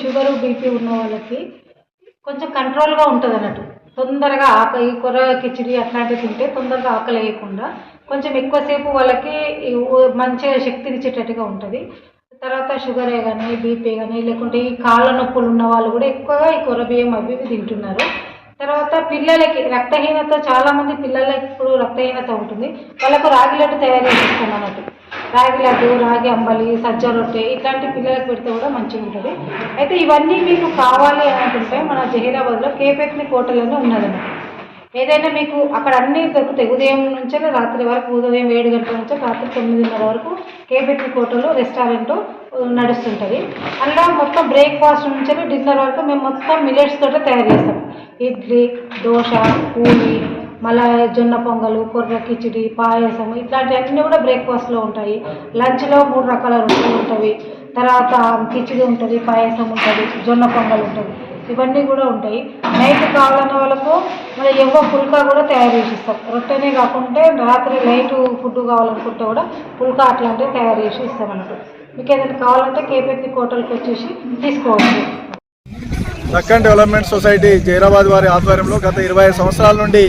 Sugar BP ఉన్న వాళ్ళకి కొంచెం కంట్రోల్గా ఉంటుంది అన్నట్టు. తొందరగా ఆకలి కూర కిచిడి అట్లాంటివి తింటే తొందరగా ఆకలి వేయకుండా కొంచెం ఎక్కువసేపు వాళ్ళకి మంచిగా శక్తినిచ్చేటట్టుగా ఉంటుంది. తర్వాత షుగరే కానీ బీపీ కానీ లేకుంటే ఈ కాళ్ళ నొప్పులు ఉన్న వాళ్ళు కూడా ఎక్కువగా ఈ కూర బియ్యం అవి తింటున్నారు. తర్వాత పిల్లలకి రక్తహీనత చాలామంది పిల్లలకి ఇప్పుడు రక్తహీనత ఉంటుంది. వాళ్ళకు రాగి లడ్డు తయారు చేసిస్తాం అన్నట్టు. రాగి లడ్డు రాగి అంబలి సజ్జ రొట్టె ఇట్లాంటి పిల్లలకు పెడితే కూడా మంచిగా ఉంటుంది. అయితే ఇవన్నీ మీకు కావాలి అని అనుకుంటే మన జహీరాబాద్లో కేపెత్ని హోటల్ అని ఉన్నదన్నమాట. ఏదైనా మీకు అక్కడ అన్నీ దొరుకుతాయి. ఉదయం నుంచే రాత్రి వరకు ఉదయం ఏడు గంటల నుంచి రాత్రి తొమ్మిదిన్నర వరకు కేబెట్రి కోటలో రెస్టారెంట్ నడుస్తుంటుంది. అందులో మొత్తం బ్రేక్ఫాస్ట్ నుంచి డిన్నర్ వరకు మేము మొత్తం మిలెట్స్ తోటే తయారు చేస్తాం. ఇడ్లీ దోశ పూరి మళ్ళీ జొన్న పొంగలు కొర్ర కిచిడి పాయసం ఇట్లాంటివన్నీ కూడా బ్రేక్ఫాస్ట్లో ఉంటాయి. లంచ్లో మూడు రకాల రొట్టెలు ఉంటాయి. తర్వాత కిచిడి ఉంటుంది పాయసం ఉంటుంది జొన్న పొంగల్ ఉంటుంది. ఇవన్నీ కూడా ఉంటాయి. నైట్ కావాలన్న వాళ్ళకు మన ఎవో పుల్కా కూడా తయారు చేసి ఇస్తాం రొట్టెనే కాకుంటే రాత్రి నైట్ ఫుడ్ కావాలనుకుంటే కూడా పుల్కా అట్లాంటివి తయారు చేసి ఇస్తాం అన్నట్టు మీకు ఏదైనా కావాలంటే కేపీపీ హోటల్కి వచ్చేసి తీసుకోవచ్చు. దక్కన్ డెవలప్మెంట్ సొసైటీ జైరాబాద్ వారి ఆధ్వర్యంలో గత ఇరవై సంవత్సరాల నుండి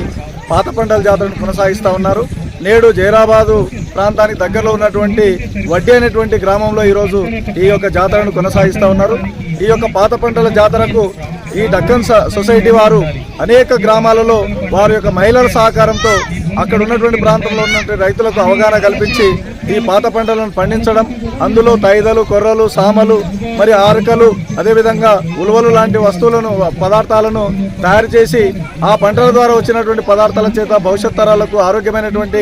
పాత పంటల జాతరను కొనసాగిస్తూ ఉన్నారు. నేడు జైరాబాదు ప్రాంతానికి దగ్గరలో ఉన్నటువంటి వడ్డీ అనేటువంటి గ్రామంలో ఈరోజు ఈ యొక్క జాతరను కొనసాగిస్తూ ఉన్నారు. ఈ యొక్క పాత పంటల జాతరకు ఈ డక్కన్ స- సొసైటీ వారు అనేక గ్రామాలలో వారి యొక్క మహిళల సహకారంతో అక్కడ ఉన్నటువంటి ప్రాంతంలో ఉన్నటువంటి రైతులకు అవగాహన కల్పించి ఈ పాత పంటలను పండించడం అందులో తైదలు కొర్రలు సామలు మరి ఆరకలు అదేవిధంగా ఉలువలు లాంటి వస్తువులను పదార్థాలను తయారు చేసి ఆ పంటల ద్వారా వచ్చినటువంటి పదార్థాల చేత భవిష్యత్ తరాలకు ఆరోగ్యమైనటువంటి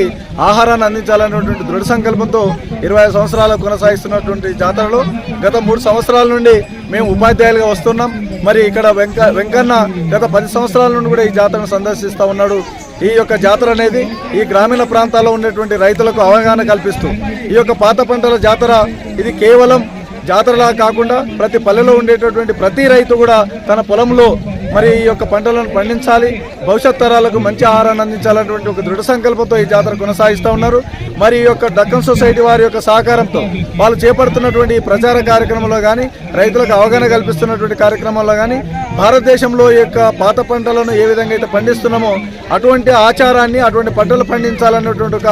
ఆహారాన్ని అందించాలనేటువంటి దృఢ సంకల్పంతో ఇరవై సంవత్సరాలు కొనసాగిస్తున్నటువంటి జాతరలో గత మూడు సంవత్సరాల నుండి మేము ఉపాధ్యాయులుగా వస్తున్నాం. మరి ఇక్కడ వెంక వెంకన్న గత పది సంవత్సరాల నుండి కూడా ఈ జాతరను సందర్శిస్తూ ఉన్నాడు. ఈ యొక్క జాతర అనేది ఈ గ్రామీణ ప్రాంతాల్లో ఉండేటువంటి రైతులకు అవగాహన కల్పిస్తూ ఈ యొక్క పాత పంటల జాతర ఇది కేవలం జాతరలా కాకుండా ప్రతి పల్లెలో ఉండేటటువంటి ప్రతి రైతు కూడా తన పొలంలో మరి ఈ యొక్క పంటలను పండించాలి. భవిష్యత్ తరాలకు మంచి ఆహారాన్ని అందించాలన్నటువంటి ఒక దృఢ సంకల్పంతో ఈ జాతర కొనసాగిస్తూ ఉన్నారు. మరి ఈ యొక్క డక్కన్ సొసైటీ వారి యొక్క సహకారంతో వాళ్ళు చేపడుతున్నటువంటి ఈ ప్రచార కార్యక్రమంలో కానీ రైతులకు అవగాహన కల్పిస్తున్నటువంటి కార్యక్రమాల్లో కానీ భారతదేశంలో ఈ యొక్క పాత పంటలను ఏ విధంగా అయితే పండిస్తున్నామో అటువంటి ఆచారాన్ని అటువంటి పంటలు పండించాలన్నటువంటి ఒక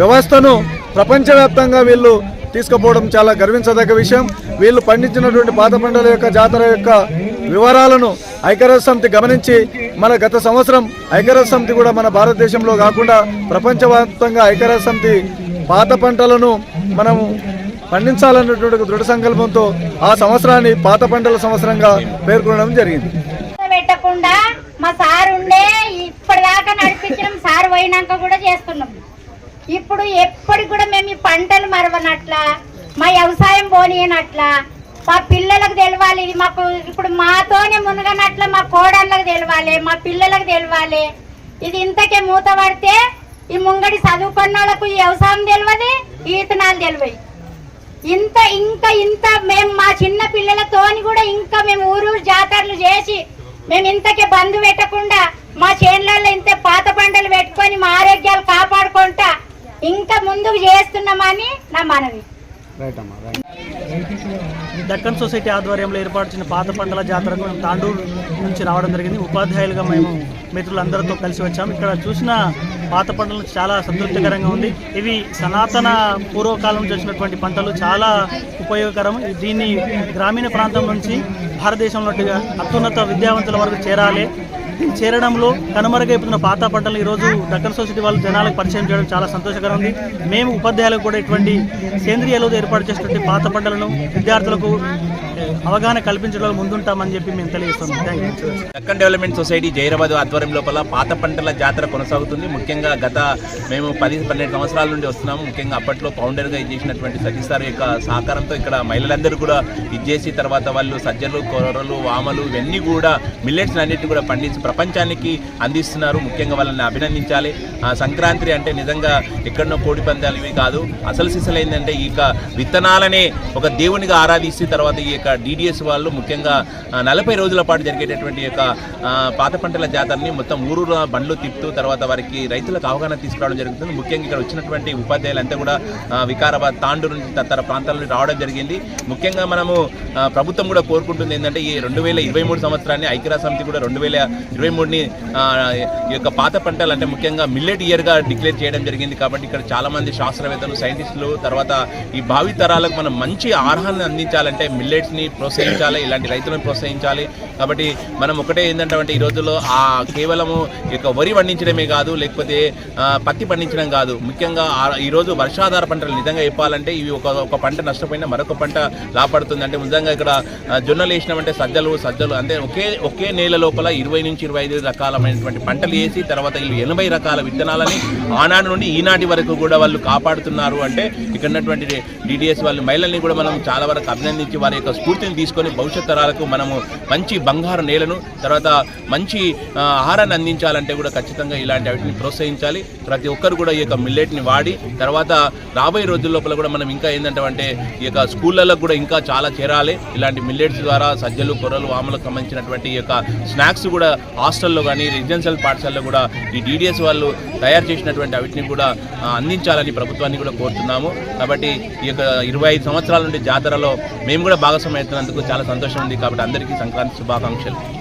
వ్యవస్థను ప్రపంచవ్యాప్తంగా వీళ్ళు తీసుకుపోవడం చాలా గర్వించదగ్గ విషయం. వీళ్ళు పండించినటువంటి పాత పంటల యొక్క జాతర యొక్క వివరాలను ఐక్యరాజ్య సమితి గమనించి మన గత సంవత్సరం ఐక్యరాజ్య సమితి కూడా మన భారతదేశంలో కాకుండా ప్రపంచవ్యాప్తంగా ఐక్యరాజ్య సమితి పాత పంటలను మనము పండించాలన్నటువంటి దృఢ సంకల్పంతో ఆ సంవత్సరాన్ని పాత పంటల సంవత్సరంగా పేర్కొనడం జరిగింది. పెట్టకుండా మా సార్ ఉండే ఇప్పటిదాకా నడిపించడం సార్ పోయినాక కూడా చేస్తున్నాం. ఇప్పుడు ఎప్పటికి కూడా మేము ఈ పంటలు మరవనట్లా మా వ్యవసాయం పోనీయనట్లా మా పిల్లలకు తెలవాలి ఇది మాకు ఇప్పుడు మాతోనే మునగనట్ల మా కోడళ్ళకి తెలవాలి మా పిల్లలకు తెలవాలి ఇది ఇంతకే మూత పడితే ఈ ముంగడి చదువుకున్న వాళ్ళకు ఈ వ్యవసాయం తెలియదు ఈతనాలు తెలివాయి ఇంత ఇంకా ఇంత మేము మా చిన్న పిల్లలతోని కూడా ఇంకా మేము ఊరూరు జాతరలు చేసి మేము ఇంతకే బంధు పెట్టకుండా మా చేనులలో ఇంత పాత పంటలు పెట్టుకొని మా ఆరోగ్యాలు కాపాడుకుంటా ఇంకా ముందుకు చేస్తున్నామని నా మనవి. దక్కన్ సొసైటీ ఆధ్వర్యంలో ఏర్పాటు చేసిన పాత పంటల జాతరకు మేము తాండూరు నుంచి రావడం జరిగింది. ఉపాధ్యాయులుగా మేము మిత్రులందరితో కలిసి వచ్చాము. ఇక్కడ చూసిన పాత పంటలు చాలా సంతృప్తికరంగా ఉంది. ఇవి సనాతన పూర్వకాలం నుంచి వచ్చినటువంటి పంటలు చాలా ఉపయోగకరం. దీన్ని గ్రామీణ ప్రాంతం నుంచి భారతదేశంలో అత్యున్నత విద్యావంతుల వరకు చేరాలి. చేరడంలో కనుమరుగైపోతున్న పాత పంటలు ఈరోజు దక్కన్ సొసైటీ వాళ్ళు జనాలకు పరిచయం చేయడం చాలా సంతోషకరం ఉంది. మేము ఉపాధ్యాయులకు కూడా ఇటువంటి సేంద్రియాలు ఏర్పాటు చేసినటువంటి పాత పంటలను విద్యార్థులకు అవగాహన కల్పించడంలో ముందుంటామని చెప్పి మేము తెలియజేస్తున్నాం. దక్కన్ డెవలప్మెంట్ సొసైటీ జైరాబాద్ ఆధ్వర్యం లోపల పాత పంటల జాతర కొనసాగుతుంది. ముఖ్యంగా గత మేము పది పన్నెండు సంవత్సరాల నుండి వస్తున్నాము. ముఖ్యంగా అప్పట్లో ఫౌండర్గా చేసినటువంటి సతీష్ సార్ యొక్క సహకారంతో ఇక్కడ మహిళలందరూ కూడా ఇచ్చేసి తర్వాత వాళ్ళు సజ్జలు కొర్రలు వామలు ఇవన్నీ కూడా మిల్లెట్స్ అన్నిటిని కూడా పండించి ప్రపంచానికి అందిస్తున్నారు. ముఖ్యంగా వాళ్ళని అభినందించాలి. ఆ, సంక్రాంతి అంటే నిజంగా ఎక్కడనో కోడి పందాలు ఇవి కాదు. అసలు సిసలు ఏంటంటే ఈ విత్తనాలనే ఒక దేవునిగా ఆరాధిస్తే తర్వాత ఈ యొక్క యొక్క డిడిఎస్ వాళ్ళు ముఖ్యంగా నలభై రోజుల పాటు జరిగేటటువంటి యొక్క పాత పంటల జాతరని మొత్తం ఊరూరు బండ్లు తిప్పుతూ తర్వాత వారికి రైతులకు అవగాహన తీసుకురావడం జరుగుతుంది. ముఖ్యంగా ఇక్కడ వచ్చినటువంటి ఉపాధ్యాయులంతా కూడా వికారాబాద్ తాండూరు నుంచి తదితర ప్రాంతాల నుండి రావడం జరిగింది. ముఖ్యంగా మనము ప్రభుత్వం కూడా కోరుకుంటుంది ఏంటంటే ఈ రెండు వేల ఇరవై మూడు సంవత్సరాన్ని ఐక్యరాజ్య సమితి కూడా రెండు వేల ఇరవై మూడుని ఈ యొక్క పాత పంటలు అంటే ముఖ్యంగా మిల్లెట్ ఇయర్గా డిక్లేర్ చేయడం జరిగింది. కాబట్టి ఇక్కడ చాలామంది శాస్త్రవేత్తలు సైంటిస్టులు తర్వాత ఈ భావితరాలకు మనం మంచి ఆహారాన్ని అందించాలంటే మిల్లెట్స్ని ప్రోత్సహించాలి ఇలాంటి రైతులను ప్రోత్సహించాలి. కాబట్టి మనం ఒకటే ఏంటంటే ఈ రోజుల్లో ఆ కేవలము ఈ యొక్క వరి పండించడమే కాదు లేకపోతే పత్తి పండించడం కాదు. ముఖ్యంగా ఈరోజు వర్షాధార పంటలు నిజంగా చెప్పాలంటే ఇవి ఒక ఒక పంట నష్టపోయినా మరొక పంట లాభపడుతుంది. అంటే నిజంగా ఇక్కడ జొన్నలు వేసినామంటే సజ్జలు సజ్జలు అంటే ఒకే ఒకే నేల లోపల ఇరవై నుంచి ఇరవై ఐదు రకాలమైనటువంటి పంటలు వేసి తర్వాత వీళ్ళు ఎనభై రకాల విత్తనాలని ఆనాడు నుండి ఈనాటి వరకు కూడా వాళ్ళు కాపాడుతున్నారు. అంటే ఇక్కడ ఉన్నటువంటి డిడిఎస్ వాళ్ళు మహిళల్ని కూడా మనం చాలా వరకు అభినందించి వారి యొక్క స్ఫూర్తిని తీసుకొని భవిష్యత్ తరాలకు మనము మంచి బంగారు నేలను తర్వాత మంచి ఆహారాన్ని అందించాలంటే కూడా ఖచ్చితంగా ఇలాంటి వాటిని ప్రోత్సహించాలి. ప్రతి ఒక్కరు కూడా ఈ యొక్క మిల్లెట్ని వాడి తర్వాత రాబోయే రోజుల లోపల కూడా మనం ఇంకా ఏంటంటే అంటే ఈ యొక్క స్కూళ్ళలో కూడా ఇంకా చాలా చేరాలి. ఇలాంటి మిల్లెట్స్ ద్వారా సజ్జలు కొర్రలు వాములకు సంబంధించినటువంటి ఈ యొక్క స్నాక్స్ కూడా హాస్టల్లో కానీ రెసిడెన్షియల్ పాఠశాలలో కూడా ఈ డీడీఎస్ వాళ్ళు తయారు చేసినటువంటి వాటిని కూడా అందించాలని ప్రభుత్వాన్ని కూడా కోరుతున్నాము. కాబట్టి ఈ యొక్క ఇరవై ఐదు సంవత్సరాల నుండి జాతరలో మేము కూడా భాగస్వామ్యం అవుతున్నందుకు చాలా సంతోషం ఉంది కాబట్టి అందరికీ సంక్రాంతి శుభాకాంక్షలు.